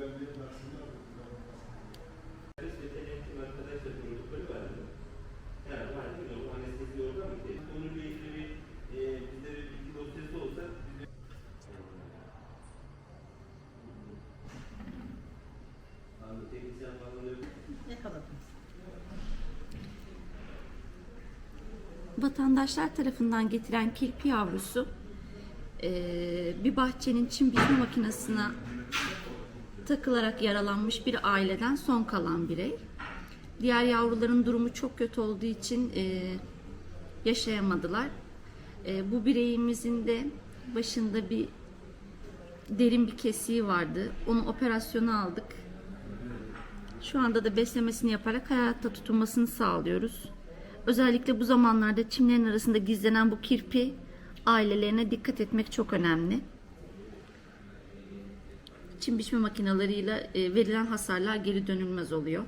güvenliği versinler. Yetenekli arkadaşlar durdukları vardı. Yani var değil orada mı ki? Konuyla ilgili bir, e, bizde bir Vatandaşlar tarafından getiren kirpi yavrusu bir bahçenin çim biçme makinesine takılarak yaralanmış bir aileden son kalan birey. Diğer yavruların durumu çok kötü olduğu için eee, yaşayamadılar. Eee, bu bireyimizin de başında bir derin bir kesiği vardı. Onu operasyona aldık. Şu anda da beslemesini yaparak hayatta tutunmasını sağlıyoruz. Özellikle bu zamanlarda çimlerin arasında gizlenen bu kirpi ailelerine dikkat etmek çok önemli. Çim biçme makineleriyle e, verilen hasarlar geri dönülmez oluyor.